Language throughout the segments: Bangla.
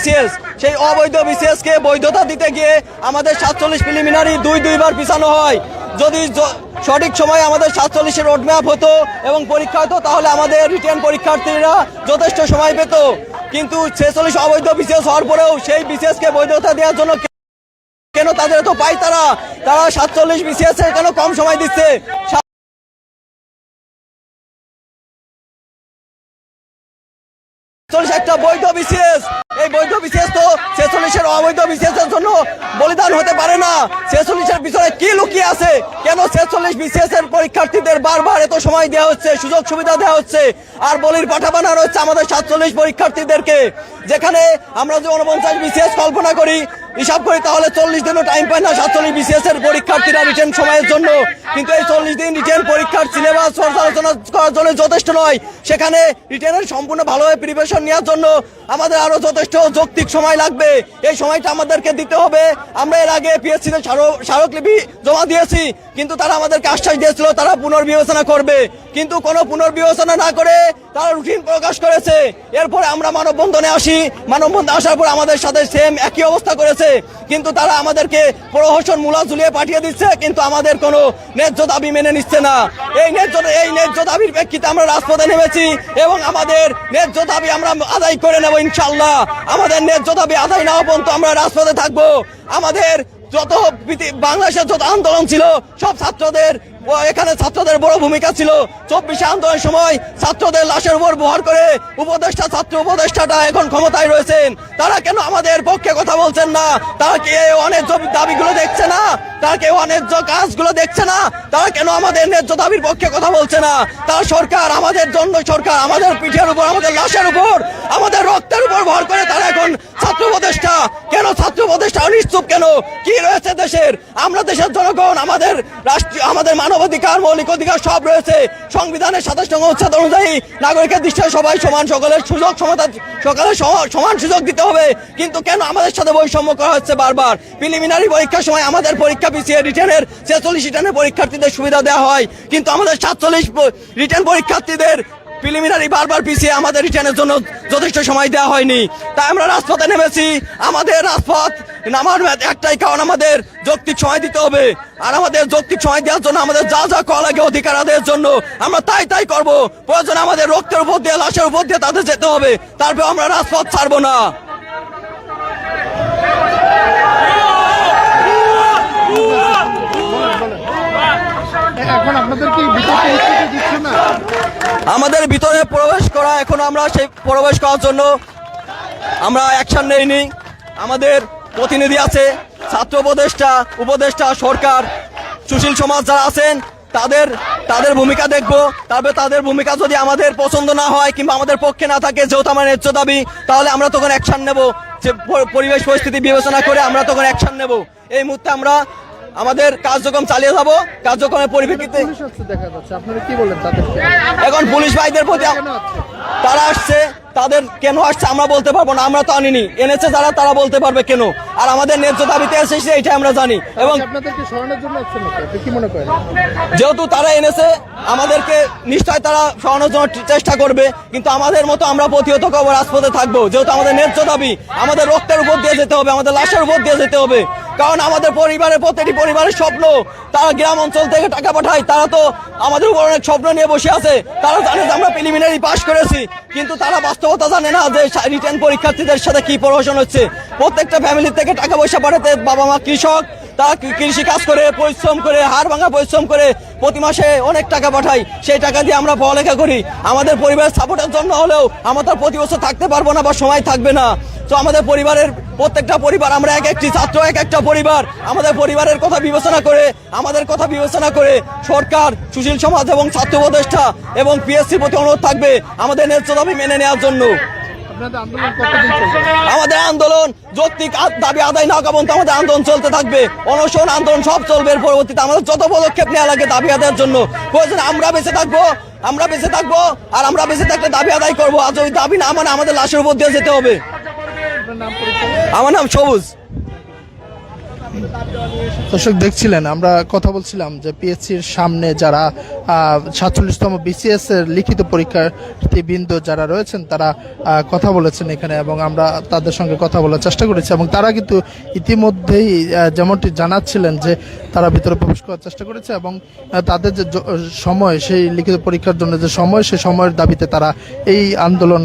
বিসিএস, সেই অবৈধ বিসিএস কে বৈধতা দিতে গিয়ে আমাদের সাতচল্লিশ প্রিলিমিনারি দুই দুইবার পিছানো হয়। যদি সঠিক সময়ে আমাদের সাতচল্লিশের রোডম্যাপ হতো এবং পরীক্ষা হতো, তাহলে আমাদের রিটার্ন পরীক্ষার্থীরা যথেষ্ট সময় পেত। কিন্তু ছেচল্লিশ অবৈধ বিসিএস হওয়ার পরেও সেই বিসিএস কে বৈধতা দেওয়ার জন্য কেন তাদের তো পাই তারা তারা সাতচল্লিশ বিসিএস কেন কম সময় দিচ্ছে? ছেচল্লিশ একটা বৈধ বিসিএস এই বৈধ বিসিএস তো ছেচল্লিশের অবৈধ বিশেষের জন্য বলিদান হতে পারে না। ছেচল্লিশের পিছনে কি লুকিয়ে আছে? কেন ছেচল্লিশ বিসিএস এর পরীক্ষার্থীদের বারবার এত সময় দেওয়া হচ্ছে, সুযোগ সুবিধা দেওয়া হচ্ছে? আর বলির পাঠা বানানো হচ্ছে আমাদের সাতচল্লিশ পরীক্ষার্থীদেরকে। যেখানে আমরা যে উনপঞ্চাশ বিশেষ কল্পনা করি হিসাব করি, তাহলে চল্লিশ দিনও টাইম পায় না সাতচল্লিশ বিসিএস এর পরীক্ষার্থীরা রিটেন সময়ের জন্য। কিন্তু এই চল্লিশ দিন রিটেন পরীক্ষার সিলেবাস পর্যালোচনা করার জন্য যথেষ্ট নয়। সেখানে রিটেনের সম্পূর্ণ ভালোভাবে প্রিপারেশন নেওয়ার জন্য আমাদের আরও যথেষ্ট যৌক্তিক সময় লাগবে। এই সময়টা আমাদেরকে দিতে হবে। আমরা এর আগে পিএসসি তে স্মারক- স্মারকলিপি জমা দিয়েছি, কিন্তু তারা আমাদেরকে আশ্বাস দিয়েছিল, তারা পুনর্বিবেচনা করবে। কিন্তু কোনো পুনর্বিবেচনা না করে তারা রুটিন প্রকাশ করেছে। এরপরে আমরা মানববন্ধনে আসি। মানববন্ধনে আসার পর আমাদের সাথে সেম একই অবস্থা করেছে। কিন্তু তারা আমাদেরকে প্রহসন মূলা ঝুলিয়ে পাঠিয়ে দিচ্ছে, কিন্তু আমাদের কোনো ন্যায্য দাবি মেনে নিচ্ছে না। এই ন্যায্য এই ন্যায্য দাবির প্রেক্ষিতে আমরা রাজপথে নেমেছি এবং আমাদের ন্যায্য দাবি আমরা আদায় করে নেব ইনশাল্লাহ আমাদের ন্যায্য দাবি আদায় না পর্যন্ত আমরা রাজপথে থাকব। আমাদের যত বাংলাদেশের যত আন্দোলন ছিল, সব ছাত্রদের এখানে ছাত্রদের বড় ভূমিকা ছিল। চব্বিশে আন্দোলনের সময় ছাত্রদের লাশের উপর বহর করে উপদেষ্টা, ছাত্র উপদেষ্টাটা এখন ক্ষমতায় রয়েছেন। তারা কেন আমাদের পক্ষে কথা বলছেন না? তারা কি অন্যায্য দাবিগুলো দেখছে না? তারা কেউ অন্যায্য কাজগুলো দেখছে না? তারা কেন আমাদের ন্যায্য দাবির পক্ষে কথা বলছে না? তারা সরকার আমাদের জন্য সরকার, আমাদের পিঠের উপর, আমাদের লাশের উপর, আমাদের রক্তের উপর ভর করে তারা এখন ছাত্র উপদেষ্টা। কেন ছাত্র উপদেষ্টা নিশ্চুপ কেন? কি রয়েছে দেশের? আমরা দেশের জনগণ, আমাদের রাষ্ট্রীয়, আমাদের মানবাধিকার, মৌলিক অধিকার সব রয়েছে। সংবিধানের সাতাশ নম্বর উচ্ছেদ অনুযায়ী নাগরিকের দৃষ্টিতে সবাই সমান, সকলের সুযোগ সমতা সকালে সমান সুযোগ দিতে হবে। কিন্তু কেন আমাদের সাথে বৈষম্য করা হচ্ছে বারবার? প্রিলিমিনারি পরীক্ষার সময় আমাদের পরীক্ষা পিছিয়ে রিটার্নের ছেচল্লিশ রিটার্নের পরীক্ষার্থীদের সুবিধা দেওয়া হয়। কিন্তু আমাদের সাতচল্লিশ রিটার্ন পরীক্ষার্থীদের প্রিলিমিনারি বারবার পিছিয়ে আমাদের রিটার্নের জন্য যথেষ্ট সময় দেওয়া হয়নি। তাই আমরা রাজপথে নেমেছি। আমাদের রাজপথ নামার একটাই কারণ আমাদের যৌক্তিক সময় দিতে হবে। আর আমাদের যৌক্তিক সময় দেওয়ার জন্য আমাদের যা যা করা লাগে অধিকার আদায়ের জন্য আমরা তাই তাই করব। প্রয়োজন আমাদের রক্তের উপর দিয়ে, লাশের উপর দিয়ে তাদের যেতে হবে। তারপর আমরা রাজপথ ছাড়বো না। এখন আপনাদের কি বিতর্ক স্বীকৃতি দিচ্ছে না। আমাদের ভিতরে প্রবেশ করা এখন আমরা সেই প্রবেশ করার জন্য আমরা অ্যাকশন নেইনি। আমাদের প্রতিনিধি আছে, ছাত্র উপদেষ্টা উপদেষ্টা সরকার, সুশীল সমাজ যারা আছেন, তাদের তাদের ভূমিকা দেখব। তারপরে তাদের ভূমিকা যদি আমাদের পছন্দ না হয় কিংবা আমাদের পক্ষে না থাকে, যেহেতু আমার ন্যায্য দাবি, তাহলে আমরা তখন অ্যাকশন নেব। যে পরিবেশ পরিস্থিতি বিবেচনা করে আমরা তখন অ্যাকশন নেব। এই মুহূর্তে আমরা আমাদের কার্যক্রম চালিয়ে যাব। কার্যক্রমের পরিপ্রেক্ষিতে। দেখা যাচ্ছে। আপনারা কি বলেন তাদেরকে? এখন পুলিশ ভাইদের প্রতি তারা আসছে। তাদের কেন আসছে আমরা বলতে পারব না আমরা তো আনিনি। এনেছে যারা তারা বলতে পারবে কেন? আর আমাদের ন্যায্য দাবিতে এসেছে এটা আমরা জানি। এবং মনে করেন? যেহেতু তারা এনেছে আমাদেরকে নিশ্চয় তারা সরানোর জন্য চেষ্টা করবে কিন্তু আমাদের মতো আমরা প্রতিহত করব রাজপথে থাকব। যেহেতু আমাদের ন্যায্য দাবি আমাদের রক্তের উপর দিয়ে যেতে হবে আমাদের লাশের উপর দিয়ে যেতে হবে। কারণ আমাদের পরিবারের প্রত্যেকটি পরিবারের স্বপ্ন তারা গ্রাম অঞ্চল থেকে টাকা পাঠায় তারা তো আমাদের উপর অনেক স্বপ্ন নিয়ে বসে আছে। তারা জানে যে আমরা প্রিলিমিনারি পাশ করেছি কিন্তু তারা বাস্তবতা জানে না যে রিটার্ন পরীক্ষার্থীদের সাথে কি প্রহসন হচ্ছে। প্রত্যেকটা ফ্যামিলি থেকে টাকা পয়সা পাঠাতে বাবা মা কৃষক তারা কৃষি কাজ করে, পরিশ্রম করে, হাড় ভাঙা, পরিশ্রম করে প্রতি মাসে অনেক টাকা পাঠাই, সেই টাকা দিয়ে আমরা পড়ালেখা করি। আমাদের পরিবারের সাপোর্টের জন্য হলেও আমরা তার প্রতি বছর থাকতে পারব না বা সময় থাকবে না। তো আমাদের পরিবারের প্রত্যেকটা পরিবার, আমরা এক একটি ছাত্র, এক একটা পরিবার, আমাদের পরিবারের কথা বিবেচনা করে, আমাদের কথা বিবেচনা করে সরকার, সুশীল সমাজ এবং ছাত্র উপদেষ্টা এবং পিএসসির প্রতি অনুরোধ থাকবে আমাদের ন্যায্য দাবি মেনে নেওয়ার জন্য। আমাদের আন্দোলন যৌক্তিক দাবি আদায় না পর্যন্ত আমাদের আন্দোলন চলতে থাকবে। অনশন আন্দোলন সব চলবে এর পরবর্তীতে। আমাদের যত পদক্ষেপ নেওয়া লাগে দাবি আদায়ের জন্য। প্রয়োজন আমরা বেঁচে থাকব আমরা বেঁচে থাকব আর আমরা বেঁচে থাকলে দাবি আদায় করব। আর যদি দাবি না মানে আমাদের লাশের উপর দিয়ে যেতে হবে। আমার নাম সবুজ। দর্শক, দেখছিলেন, আমরা কথা বলছিলাম যে পিএসসির সামনে যারা সাতচল্লিশতম বিসিএস এর লিখিত পরীক্ষার্থী বৃন্দ যারা রয়েছেন, তারা কথা বলেছেন এখানে এবং আমরা তাদের সঙ্গে কথা বলার চেষ্টা করেছি এবং তারা কিন্তু ইতিমধ্যেই যেমনটি জানাচ্ছিলেন যে তারা ভিতরে প্রবেশ করার চেষ্টা করেছে এবং তাদের যে সময়, সেই লিখিত পরীক্ষার জন্য যে সময়, সেই সময়ের দাবিতে তারা এই আন্দোলন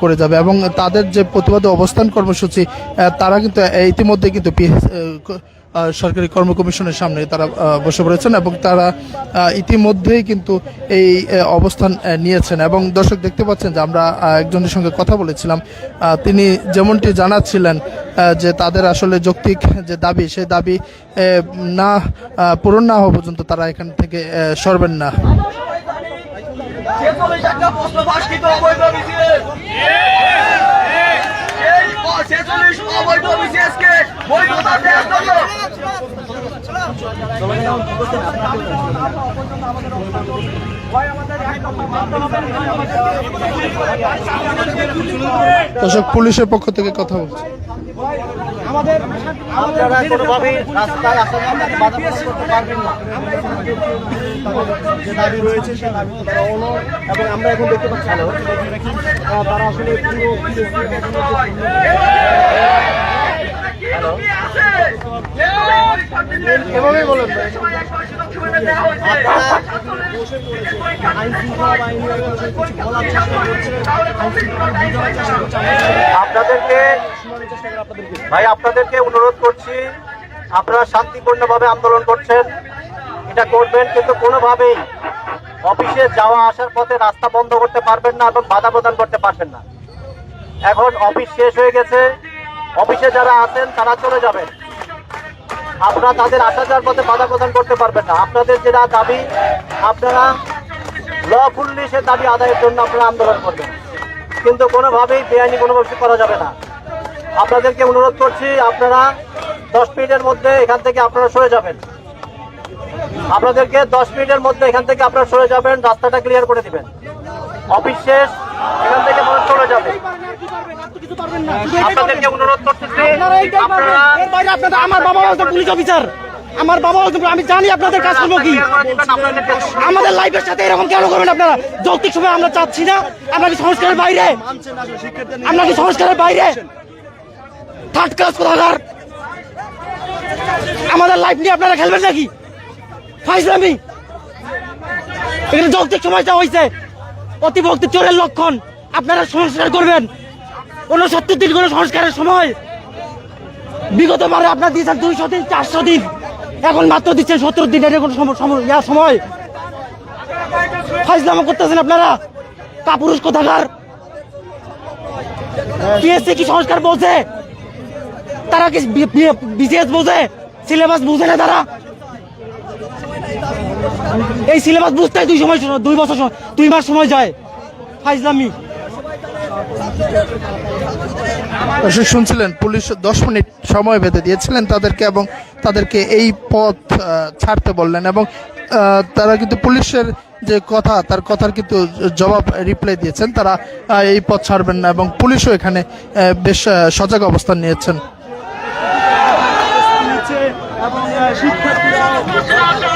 করে যাবে এবং তাদের যে প্রতিবাদ অবস্থান কর্মসূচি তারা কিন্তু ইতিমধ্যে কিন্তু সরকারি কর্ম কমিশনের সামনে তারা বসে পড়েছেন এবং তারা ইতিমধ্যেই কিন্তু এই অবস্থান নিয়েছেন এবং দর্শক দেখতে পাচ্ছেন যে আমরা একজনের সঙ্গে কথা বলেছিলাম তিনি যেমনটি জানাচ্ছিলেন যে তাদের আসলে যৌক্তিক যে দাবি সেই দাবি না পূরণ না হওয়া পর্যন্ত তারা এখান থেকে সরবেন না ছেচল্লিশ অবৈধ বৈধতা দেওয়ার জন্য দর্শক পুলিশের পক্ষ থেকে কথা বলছে। দাবি রয়েছে আমরা এখন দেখতে পাচ্ছি তারা আসলে আপনাদেরকে ভাই আপনাদেরকে অনুরোধ করছি আপনারা শান্তিপূর্ণভাবে আন্দোলন করছেন। এটা করবেন কিন্তু কোনোভাবেই অফিসে যাওয়া আসার পথে রাস্তা বন্ধ করতে পারবেন না এবং বাধা প্রদান করতে পারবেন না। এখন অফিস শেষ হয়ে গেছে। অফিসে যারা আছেন, তারা চলে যাবেন। আপনারা তাদের আসা যাওয়ার পথে বাধা প্রদান করতে পারবেন না। আপনাদের যেটা দাবি, আপনারা লফুল্লি সে দাবি আদায়ের জন্য আপনারা আন্দোলন করবেন। কিন্তু কোনোভাবেই বেআইনি কোনো কিছু করা যাবে না। আপনাদেরকে অনুরোধ করছি, আপনারা দশ মিনিটের মধ্যে এখান থেকে আপনারা সরে যাবেন। আপনাদেরকে দশ মিনিটের মধ্যে এখান থেকে আপনারা সরে যাবেন, রাস্তাটা ক্লিয়ার করে দিবেন। অফিস শেষ এখান থেকে মানুষ চলে যাবে। আপনাদেরকে অনুরোধ করতেছি আপনারা আমার বাবা পুলিশ অফিসার। আমার বাবা আমি জানি আপনাদের কাজ করব কি। আমাদের লাইফের সাথে এরকম কেন করবেন আপনারা? যৌক্তিক সময় আমরা চাচ্ছি না। আমরা কি সংস্কারের বাইরে? আমরা কি সংস্কারের বাইরে? থার্ড ক্লাস কোথাকার? আমাদের লাইফ নিয়ে আপনারা খেলবেন নাকি? ফাইজলামি এখানে যৌক্তিক সময়টা হয়েছে অতিভক্তি চোরের লক্ষণ। আপনারা সংস্কার করবেন। উনসত্তর দিন কোনো সংস্কারের সময়। বিগত বারে আপনার দিয়েছেন দুইশো দিন, চারশো দিন। এখন মাত্র দিচ্ছেন সত্তর দিন এটা কোনো সম- সম- সময়। ফাইজলামা করতেছেন আপনারা। কাপুরুষ কোথাকার? পিএসসি কি সংস্কার বলছে? তারা কি বিসিএস বোঝে? সিলেবাস বুঝে না তারা? এই সিলেবাস বুঝতে দুই সময় দুই বছর সময়- দুই মাস সময় যায়। ফাইজলামি। শুনছিলেন পুলিশ দশ মিনিট সময় বেঁধে দিয়েছিলেন তাদেরকে এবং তাদেরকে এই পথ ছাড়তে বললেন এবং তারা কিন্তু পুলিশের যে কথা তার কথার কিন্তু জবাব রিপ্লাই দিয়েছেন। তারা এই পথ ছাড়বেন না এবং পুলিশও এখানে বেশ সজাগ অবস্থান নিয়েছেন। এবং শিক্ষার্থীরা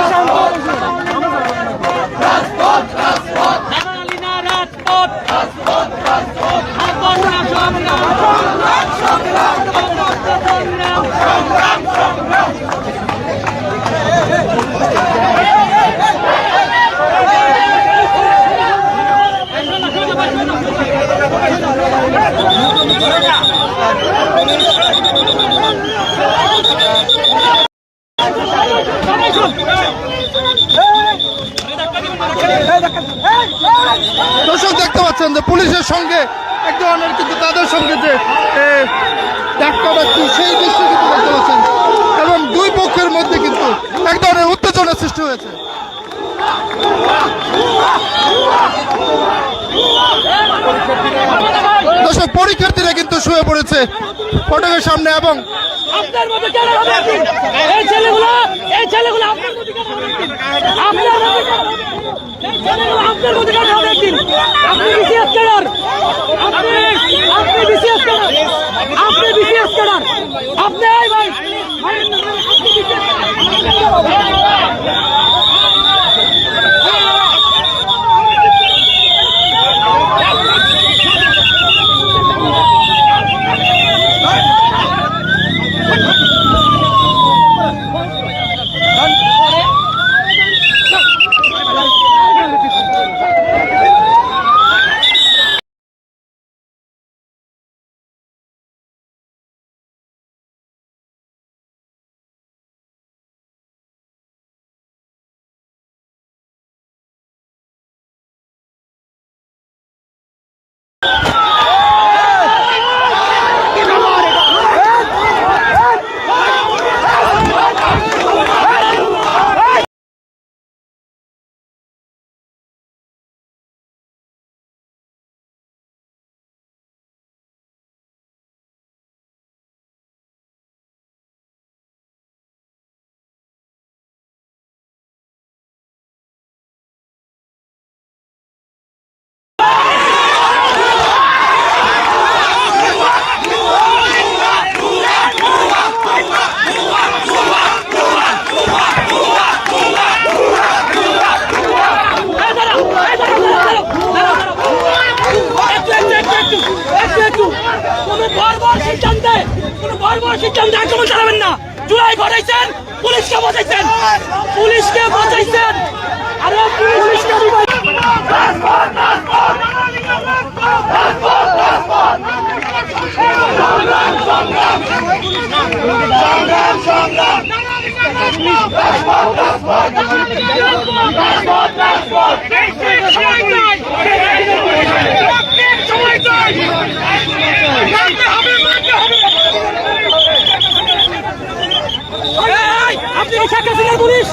দর্শক দেখতে পাচ্ছেন যে পুলিশের সঙ্গে এক ধরনের কিন্তু তাদের সঙ্গে যে এ, ধাক্কাধাক্কি সেই দৃশ্য কিন্তু দেখতে পাচ্ছেন। এবং দুই পক্ষের মধ্যে কিন্তু এক ধরনের উত্তেজনা সৃষ্টি হয়েছে। দর্শক পরীক্ষার্থীরা কিন্তু শুয়ে পড়েছে ফটকের সামনে এবং? আপনি ভাই 都给我抬。আপনি শেখ পুলিশ!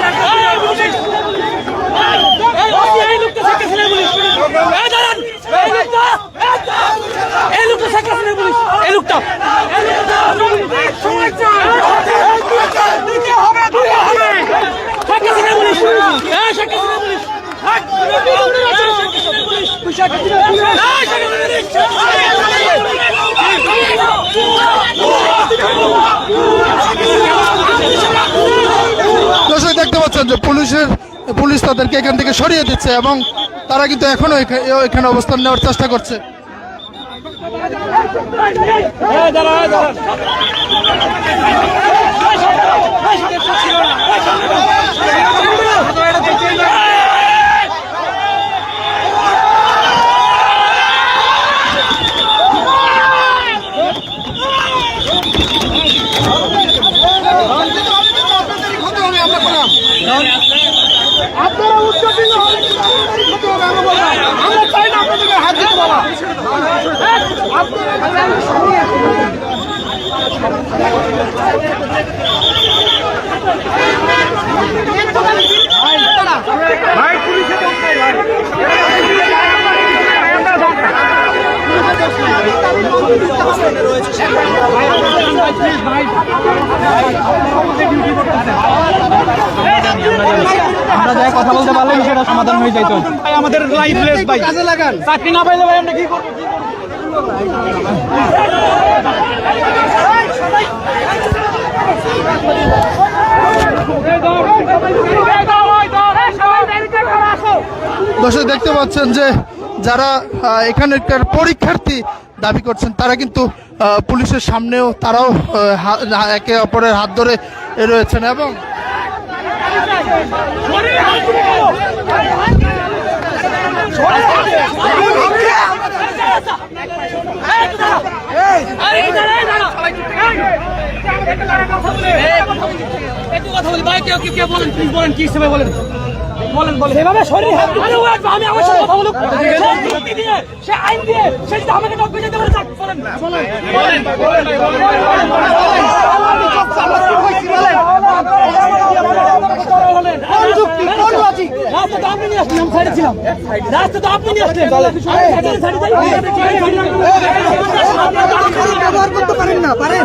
শেখ হাসিনার পুলিশ! এই, উনি শেখ হাসিনার পুলিশ! এই, শেখ হাসিনার পুলিশ! এই, এই, ওই যে এই লোকটা শেখ হাসিনার পুলিশ! এই, দাঁড়ান! এই লোকটা! এই, দাঁড়ান! এই লোকটা শেখ হাসিনার পুলিশ! এই লোকটা! এই লোকটা শেখ হাসিনার পুলিশ! সময় চাই! দিতে হবে, দিতে হবে! শেখ হাসিনার পুলিশ! এই, শেখ হাসিনার পুলিশ! এই, শেখ হাসিনার পুলিশ! এই, শেখ হাসিনার পুলিশ! দর্শক দেখতে পাচ্ছেন যে পুলিশের, পুলিশ তাদেরকে এখান থেকে সরিয়ে দিচ্ছে এবং তারা কিন্তু এখনও এখানে অবস্থান নেওয়ার চেষ্টা করছে। আমরা যা কথা বলতে পারলে সেটা সমাধান হয়ে যাইতো। ভাই আমাদের লাইফ লেস ভাই। কাজে লাগান। চাকরি না পাইলে ভাই আমরা কি করব? দর্শক, দেখতে পাচ্ছেন যে যারা এখানকার পরীক্ষার্থী দাবি করছেন, তারা কিন্তু পুলিশের সামনেও তারাও একে অপরের হাত ধরে রয়েছেন এবং বলেন বলেন বলেন বলেন বলেন সেভাবে শরীর আমি আমার কথা বলুক সে আইন দিয়ে সে যদি আমাকে টক যেতে পারে যাক বলেন বলেন বলেন রাস্তা তো আপনি নিয়ে আসলেন আমি সাইডে ছিলাম রাস্তা তো আপনি নিয়ে আসলেন ব্যবহার করতে পারেন না পারেন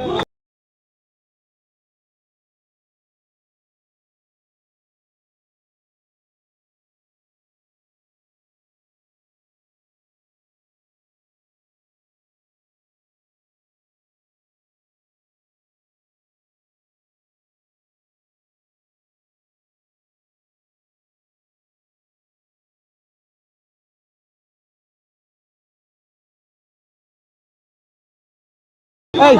এই